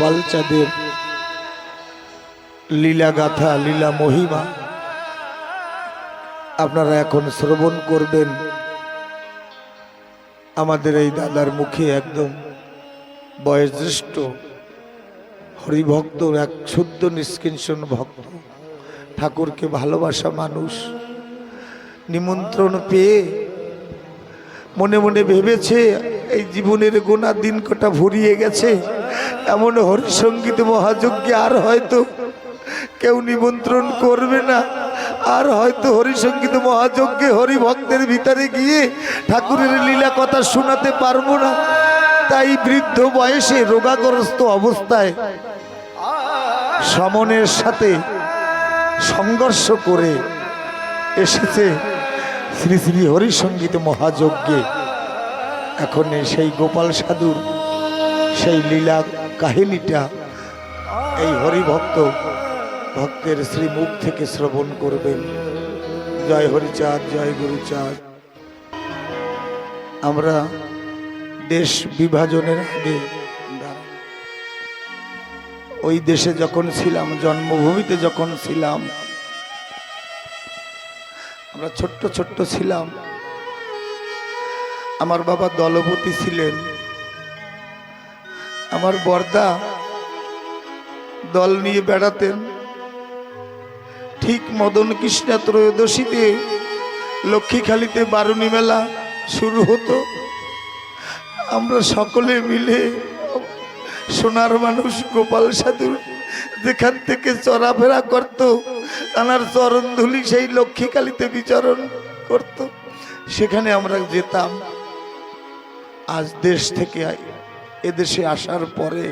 পালচাঁদের লীলা গাথা লীলা মহিমা আপনারা এখন শ্রবণ করবেন। আমাদের এই দাদার মুখে একদম বয়োজ্যেষ্ঠ হরিভক্ত, এক শুদ্ধ নিষ্কিঞ্চন ভক্ত, ঠাকুরকে ভালোবাসা মানুষ। নিমন্ত্রণ পেয়ে মনে মনে ভেবেছে, এই জীবনের গোনা দিন কটা ভরিয়ে গেছে। এমন হরিসঙ্গীত মহাযজ্ঞে আর হয়তো কেউ নিমন্ত্রণ করবে না। আর হয়তো হরিসঙ্গীত মহাযজ্ঞে হরিভক্তের ভিতরে গিয়ে ঠাকুরের লীলা কথা শোনাতে পারব না। তাই বৃদ্ধ বয়সে রোগাগ্রস্ত অবস্থায় সমনের সাথে সংঘর্ষ করে এসেছে। শ্রী শ্রী হরিসঙ্গীত মহাযজ্ঞে। এখন সেই গোপাল সাধুর সেই লীলা কাহিনীটা এই হরিভক্ত ভক্তের শ্রীমুখ থেকে শ্রবণ করবেন। জয় হরিচাঁদ, জয় গুরুচাঁদ। আমরা দেশ বিভাজনের আগে ওই দেশে যখন ছিলাম, জন্মভূমিতে যখন ছিলাম আমরা ছোট্ট ছোট্ট ছিলাম। আমার বাবা দলপতি ছিলেন। আমার বর্দা দল নিয়ে বেড়াতেন। ঠিক মদন কৃষ্ণা ত্রয়োদশীতে লক্ষ্মীখালিতে বারুণী মেলা শুরু হতো। আমরা সকলে মিলে সোনার মানুষ গোপাল সাধুর যেখান থেকে চলাফেরা করত তানার চরণ ধুলি সেই লক্ষ্মীকালীতে বিচরণ করত। সেখানে আমরা যেতাম। আজ দেশ থেকে এদেশে আসার পরে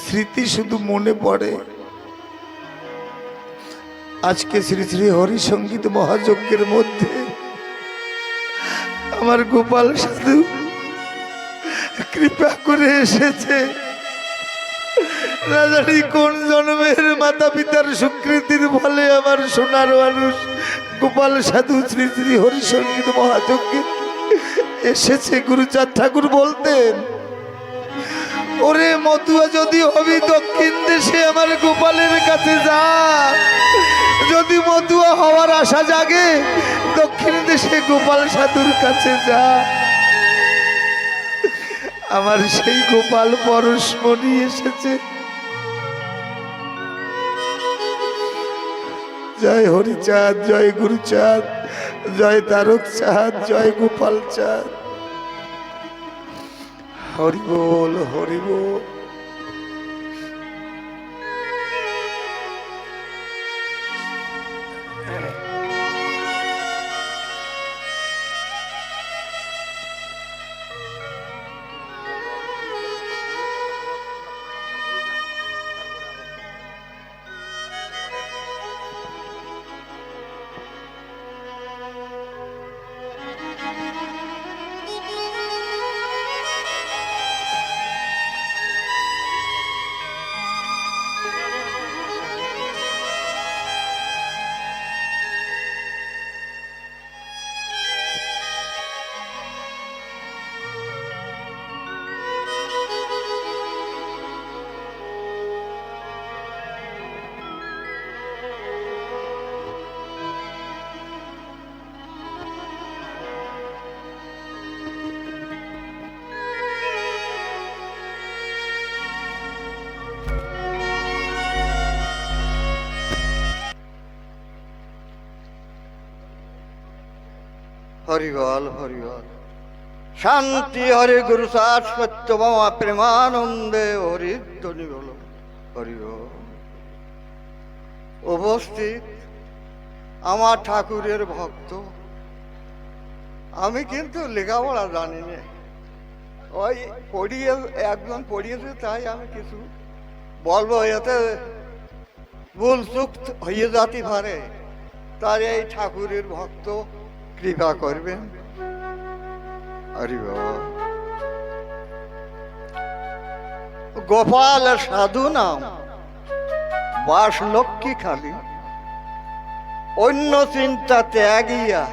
স্মৃতি শুধু মনে পড়ে। আজকে শ্রী শ্রী হরি সংগীত মহাযজ্ঞের মধ্যে আমার গোপাল সাধু কৃপা করে এসেছে। জানি কোন জন্মের মাতা পিতার স্বীকৃতির ফলে আমার সোনার মানুষ গোপাল সাধু শ্রী শ্রী হরিসঙ্গীত মহাযজ্ঞে এসেছে? গুরুচাঁদ ঠাকুর বলতেন, ওরে মতুয়া, যদি হবি দক্ষিণ দেশে আমার গোপালের কাছে যা। যদি মতুয়া হওয়ার আশা জাগে, দক্ষিণ দেশে গোপাল সাধুর কাছে যা। আমার সেই গোপাল পরশমণি এসেছে। জয় হরিচাঁদ জয় গুরুচাঁদ জয় তারক চাঁদ জয় গোপাল চাঁদ হরি বল হরিবল হরিবল শান্তি হরে গুরু সত্য বাবা প্রেমানন্দে হরি ধ্বনি বল। হরিবল উপস্থিত আমার ঠাকুরের ভক্ত। আমি কিন্তু লেখাপড়া জানি না। ওই পড়িয়ে, একজন পড়িয়েছে, তাই আমি কিছু বলব, এতে ভুল চুক হয়ে যাতে পারে। তার এই ঠাকুরের ভক্ত কৃপা করবেন? হরি বাবা। গোপাল সাধু নাম। বাস লক্ষ্মী খালি। অন্য চিন্তা ত্যাগিয়া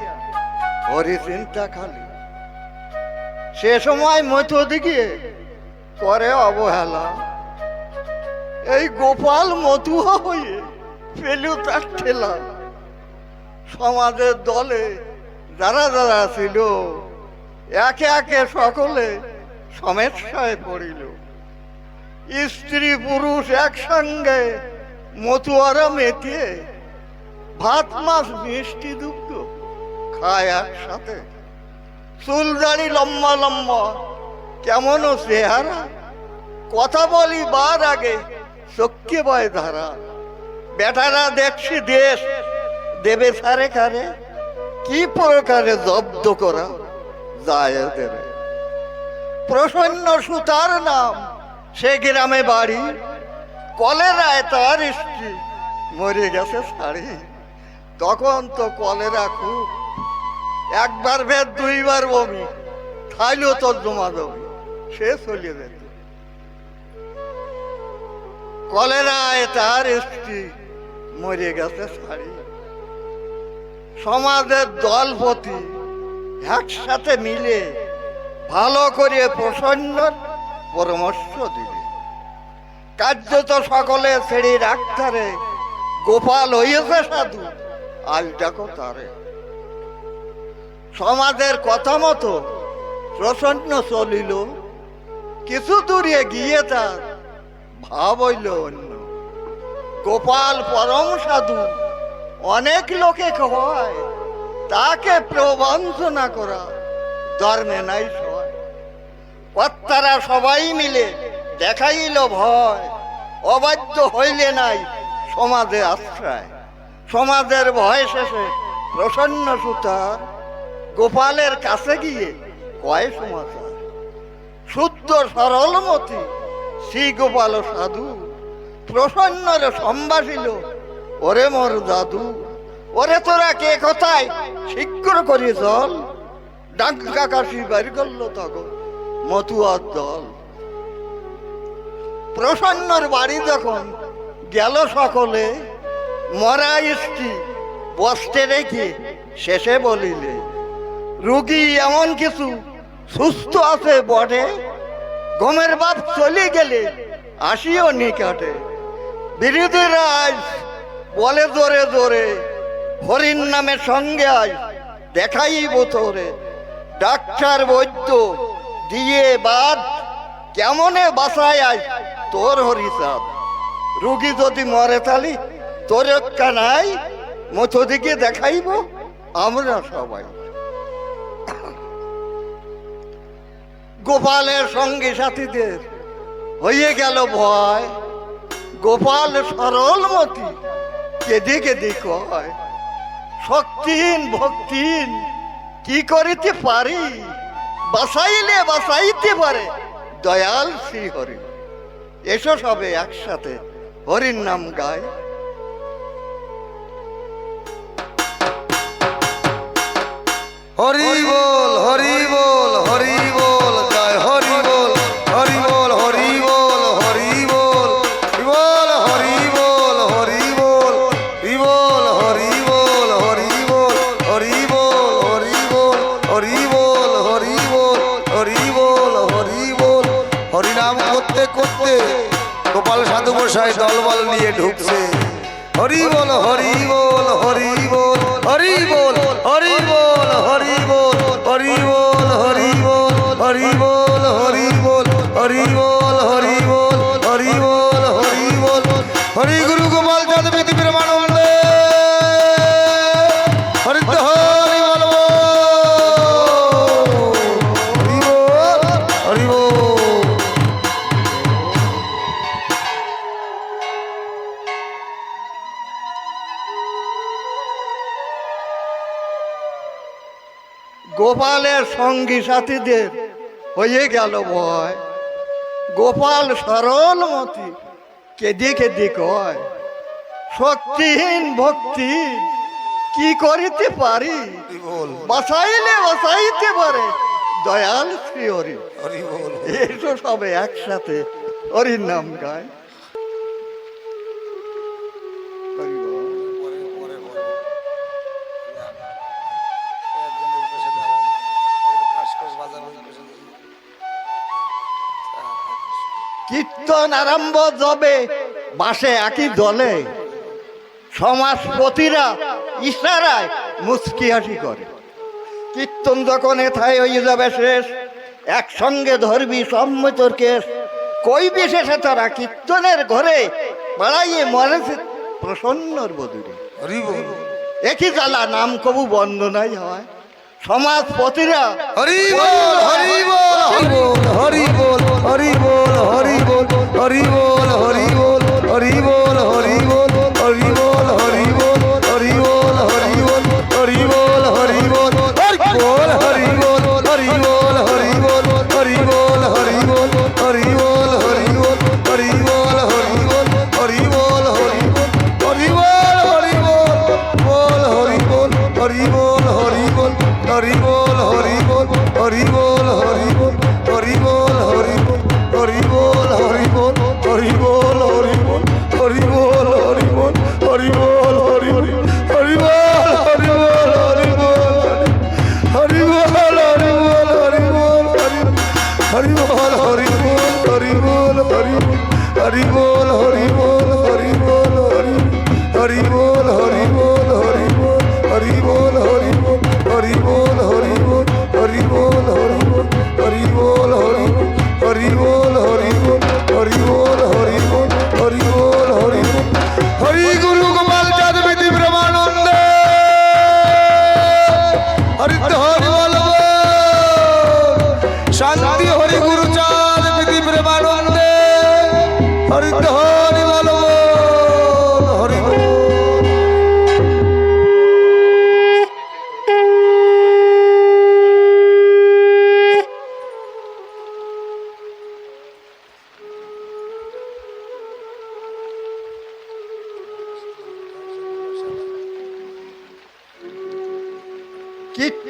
হরি চিন্তা খালি। সে সময় মধ্য দিকে করে অবহেলা। এই গোপাল মতুয়া হয়ে পেলু তার ঠেলা। সমাজের দলে যারা যারা ছিল, একে একে সকলে সমস্যায় পড়িল। স্ত্রী পুরুষ একসঙ্গে মতুয়ারা মেটিয়ে ভাত, মাছ, মিষ্টি দুগ্ধ খায় একসাথে। চুল দাড়ি লম্বা লম্বা, কেমন চেহারা। কথা বলি বার আগে চক্ষে বয় ধারা। বেটারা দেখছি দেশ, দেবে সারে কারে কি প্রকারে জব্দ করা যায় প্রসন্ন সুতার নাম, সে গ্রামে বাড়ি, কলেরায় তার স্ত্রী, মরে গেছে শাড়ি। তখন তো কলেরা খুব, একবার ভেদ, দুইবার বমি খাইলেও তোর জমা জমি সে চলে যেত কলেরায় তার স্ত্রী মরে গেছে শাড়ি। সমাজের দলপতি একসাথে মিলে ভালো করে প্রসন্ন পরামর্শ দিলে কার্যত সকলে ছেড়ে ডাক্তারে, গোপাল হইয়াছে সাধু, আজ দেখো তারে। সমাজের কথা মতো প্রসন্ন চলিল, কিছু দূরে গিয়ে তার ভাব হইল অন্য। গোপাল পরম সাধু অনেক লোকে কয় তাকে প্রবঞ্চনা করা ধর্মে নাই সয় সবাই মিলে দেখাইল ভয়, অবাধ্য হইলে নাই সমাজে আশ্রয়। সমাজের ভয় শেষে প্রসন্ন সুতার গোপালের কাছে গিয়ে কয় সমাচার, শুদ্ধ সরলমতি শ্রী গোপাল সাধু প্রসন্নর সম্ভাষিল ওরে মোর দাদু, ওরে তোরা কে কোথায়? শীঘ্র করি চল। ডাঙ্কা কাশি বাড়ি করল তখন মতুয়ার দল। প্রসন্নর বাড়ি যখন গেল সকলে, মরা স্ত্রী বস্তে রেখে শেষে বলিলে, রুগী এমন কিছু সুস্থ আছে বটে? গমের বাপ চলে গেলে আসিও নিকটে। বিরোধীরা আজ বলে জোরে জোরে, হরিণ নামের সঙ্গে আয়, দেখাইব তোরে। ডাক্তার বৈদ্য, দিয়ে বাদ, কেমনে বাসায় আয় তোর হরিচাঁদ? রুগী যদি মরে তালি, তোর একটা নাই, মতো দিকে দেখাইব আমরা সবাই। গোপালের সঙ্গে সাথীদের হয়ে গেল ভয়। গোপাল সরল মতি কেঁদে কেঁদে কয় শক্তিহীন, ভক্তিহীন, কি করিতে পারি? বাসাইলে বাসাইতে পারে। দয়াল শ্রী হরি এসো সবে একসাথে হরির নাম গায়। হরি বল হরি বল। গোপালের সঙ্গী সাথীদের হয়ে গেল ভয়। গোপাল সরল মতি কেঁদে কেঁদে কয় শক্তিহীন ভক্তি কি করিতে পারি? বাসাইলে বাসাইতে পারে দয়াল শ্রী হরি। হরি বল। এসো সবে একসাথে হরির নাম গায়। কীর্তন আরম্ভ যবে বাসে একই দলে। সমাজপতিরা ইশারায় মুচকি হাসি করে। কীর্তন যখন এথায় হয়ে যাবে শেষ একসঙ্গে ধরবি সম্মতর কেস কই বিশেষে তারা কীর্তনের ঘরে পাড়াইয়ে মরেছে প্রসন্নর হরি একই জ্বালা নাম কবু বন্দনাই হয়। সমাজপতিরা হরি বল হরি বল হরি বল হরি বল। হরি বল হরি বল হরি হরি বল হরি বল হরি বল হরি হরি বল হরি বল হরি বল হরি বল হরি বল হরি বল হরি বল হরি বল হরি বল হরি বল হরি বল হরি বল হরি বল হরি বল হরি বল হরি বল হরি গুরু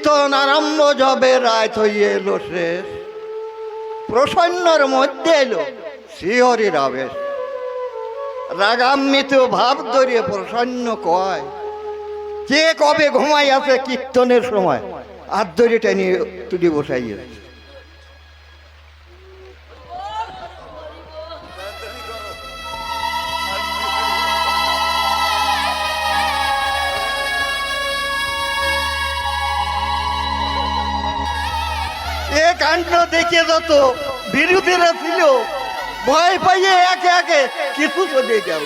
কীর্তন আরম্ভ যবে রাত হইয়ে এলো শেষ। প্রসন্নর মধ্যে এলো শ্রীহরির আবেশ। রাগান্বিত ভাব ধরিয়ে প্রসন্ন কয়, কে কবে ঘুমাই আছে কীর্তনের সময়? আর ধরে টেনে তুলি বসাইয়ে কাণ্ড দেখে যত বিরোধীরা ছিল, ভয় পাইয়ে একে একে কিছু চলে গেল।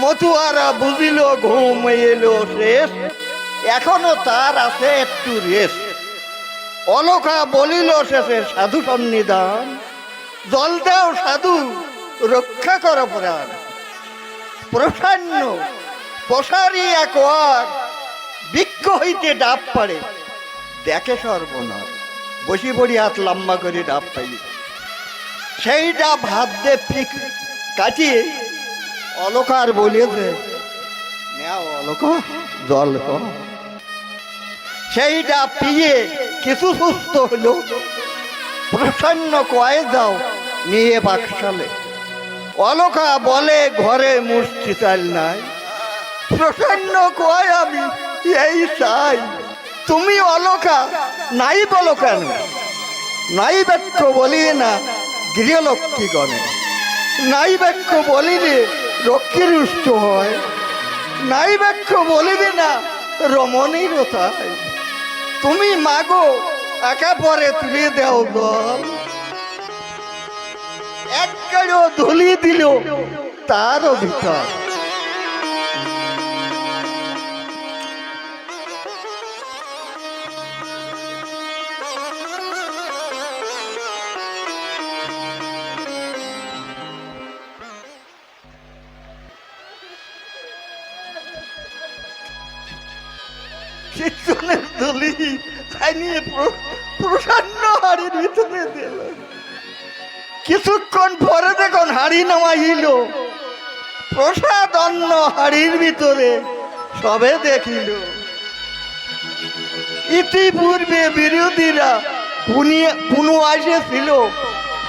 মতুয়ারা বুঝিল, ঘুম এলো শেষ। এখনও তার আছে একটু রেস অলকা বলিল, শেষে সাধু সন্নিধান। জল দাও সাধু, রক্ষা কর প্রাণ। প্রসান্ন, প্রসারী এক বৃক্ষ হইতে ডাব পাড়ে। দেখে সর্বনাশ। বসি পড়ি হাত লম্বা করে ডাব পাই সেই ডাব হাত দিয়ে ফিক কাটিয়ে অলকার নেও অলক, জল কর। সেই ডাব পিয়ে কিছু সুস্থ হলো প্রসন্ন কয়ে যাও, নিয়ে বাকশালে। অলকা বলে, ঘরে মুষ্টি চাল নাই। প্রসন্ন কয়, আমি এই চাই। তুমি অলকা, নাই বলো কেন? নাই বাক্য বলি না গৃহলক্ষ্মী গণে নাই বাক্য বলিলে রক্ষী রুষ্ট হয়। নাই বাক্য বলিবে না রমণীর তাই তুমি মাগো, একা পরে তুলে দেও দল। এক কাড়ো ধুলি দিল তারও ভিতর তাই নিয়ে প্র- হাড়ির ভিতরে দিল। কিছুক্ষণ পরে দেখুন হাড়ি নামাইল। প্রসাদ অন্ন হাড়ির ভিতরে সবে দেখিল। ইতিপূর্বে বিরোধীরা পুনু আসেছিল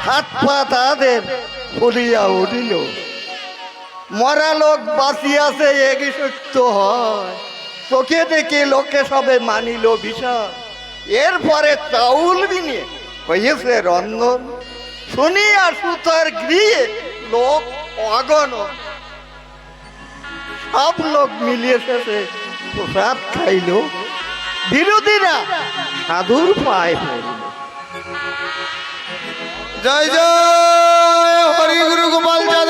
হাত পা তাদের ফুলিয়া উঠিল। মরা লোক বাঁচিয়াছে সত্য হয়? চোখে দেখে লোকে সবে মানিল বিষয় এরপরে চাউল বিনে হয়েছে রন্ধন। শুনিয়া সুতার গৃহে লোক অগণ। সব লোক মিলিয়ে শেষে প্রসাদ খাইল। বিরোধীরা সাধুর পায়ে পড়ল। জয় জয়, হরি গুরু গোপাল চাঁদ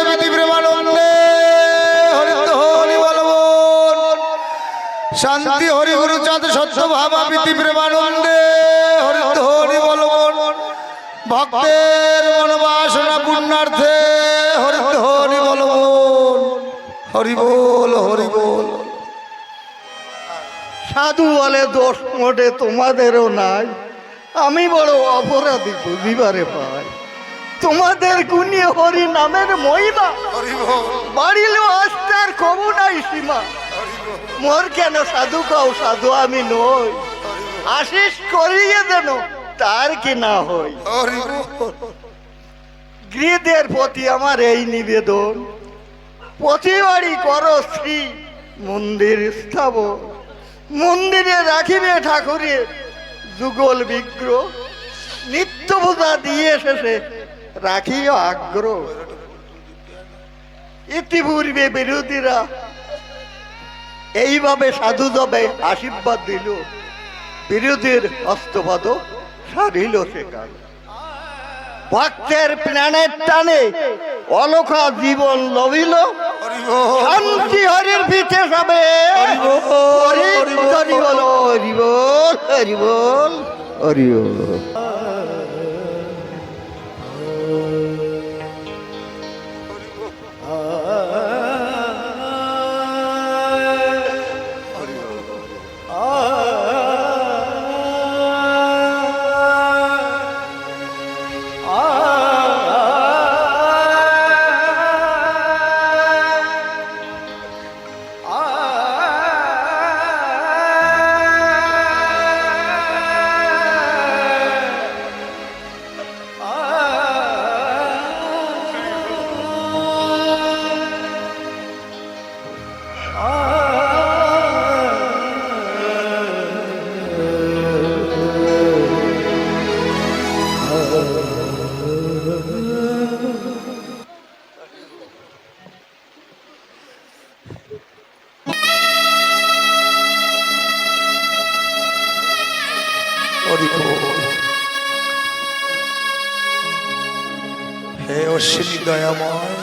শান্তি হরি গুরু চাঁদ সত্য ভাবা বিধি প্রেমানন্দে। হরি হরি বলবন ভক্তের মনোবাসনা পূর্ণার্থে হরি হরি বলবন হরি বল হরি বল। সাধু বলে দোষ মোটে তোমাদেরও নাই। আমি বড় অপরাধী বুঝিবারে পাই। তোমাদের গুণী হরি নামের মহিমা। হরি বল। বাড়িল আস্তার কমু নাই সীমা। মোর কেন সাধু কাও সাধু আমি নই। আশিস করিয়ে দেন তার কি না হই? হরি বল গৃহদের প্রতি আমার এই নিবেদন। প্রতিবারই করো শ্রী মন্দির স্থাপন মন্দিরে রাখিবে ঠাকুরের যুগল বিগ্রহ। নিত্য পূজা দিয়ে শেষে রাখিও আগ্রহ। ইতিপূর্বে বিরোধীরা এইভাবে সাধু দবে আশীর্বাদ দিল। বিরোধীর হস্তপদ সারিল সেকাল ভক্তের প্রাণের টানে অলখা জীবন লভিল শান্তি হরির পিঠে সবে হরি বল, হরি হরি বল। হরি বল। হে অশ্বিনী দয়াময়,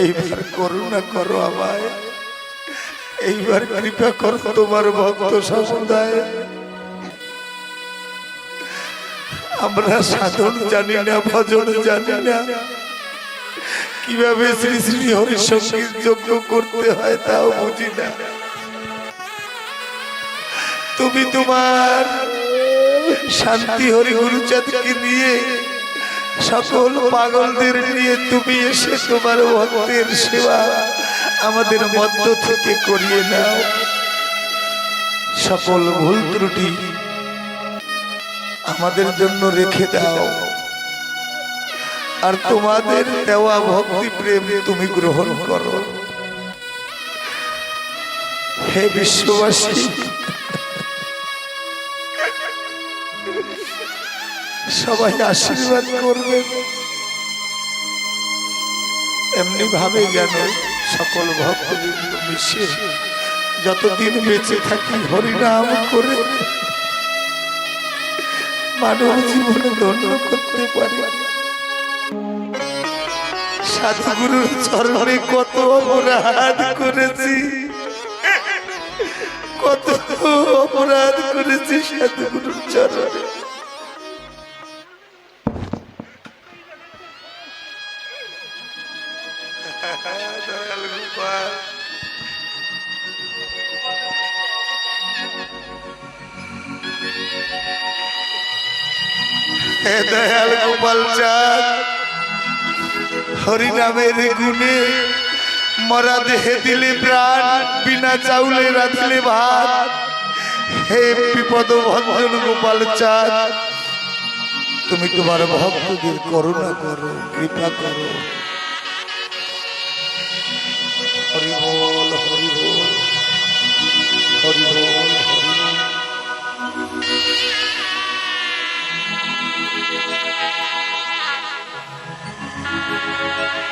এইবার করুণা করো আমায়। এইবার কৃপা করো তোমার ভক্ত সমুদায় আমরা সাধন জানি না, ভজন জানি না। কীভাবে শ্রী শ্রী হরি সংগীত যজ্ঞ করতে হয় তাও বুঝি না। তুমি তোমার শান্তি হরি গুরুচাঁদকে নিয়ে সকল পাগলদের নিয়ে তুমি এসে তোমার ভক্তের সেবা আমাদের মধ্য থেকে করিয়ে নাও। সকল ভুল ত্রুটি আমাদের জন্য রেখে দাও। আর তোমাদের দেওয়া ভক্তি প্রেম তুমি গ্রহণ করো। হে বিশ্ববাসী সবাই আশীর্বাদ করবে। এমনি ভাবে যেন সকল ভক্তবৃন্দ মিশে, যতদিন বেঁচে থাকি হরিনাম করে মানব জীবনে ধন্য করতে পারি। সাধুগুরুর চরণে কত অপরাধ করেছি। কত অপরাধ করেছি সাধুগুরুর চরণে। হরিনামের গুণে মরা দেহে দিলে প্রাণ, বিনা চাউলে রাঁধলে ভাত। হে বিপদ ভঞ্জন গোপাল চাঁদ, তুমি তোমার ভক্তদের করুণা করো, কৃপা করো। হরি বল হরি বল।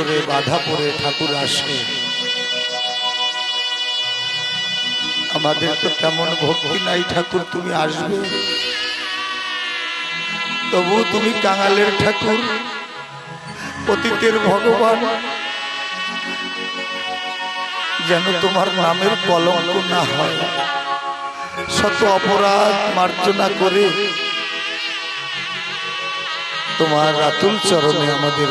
ভক্তি ডোরে বাধা পড়ে ঠাকুর আসে। আমাদের তো তেমন ভক্তি নাই ঠাকুর, তুমি আসবে? তবু তুমি কাঙালের ঠাকুর, অতীতের ভগবান। যেন তোমার নামের কলঙ্ক না হয়। শত অপরাধ মার্জনা করে তোমার রাতুল চরণে আমাদের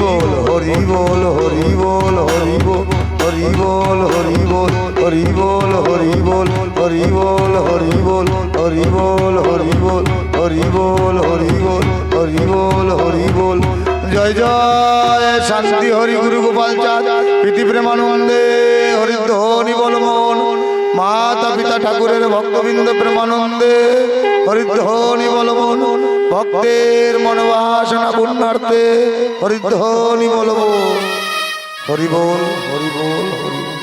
বল হরি বল হরি বল হরি বল হরি বল হরি বল হরি বল হরি বল হরি বল হরি বল হরি বল হরি বল হরি বল হরি বল হরি বল হরি বল জয় জয় শান্তি হরি গুরু গোপাল চাঁদ প্রীতি প্রেমানন্দে হরি বল মন মাতা পিতা ঠাকুরের ভক্তবৃন্দ প্রেমানন্দে হরিধ্বনি বল মন ভক্তের মনোবাসনা পুণ্যার্থে হরিধ্বনি বলব। হরিবোল হরিবোল হরিবোল।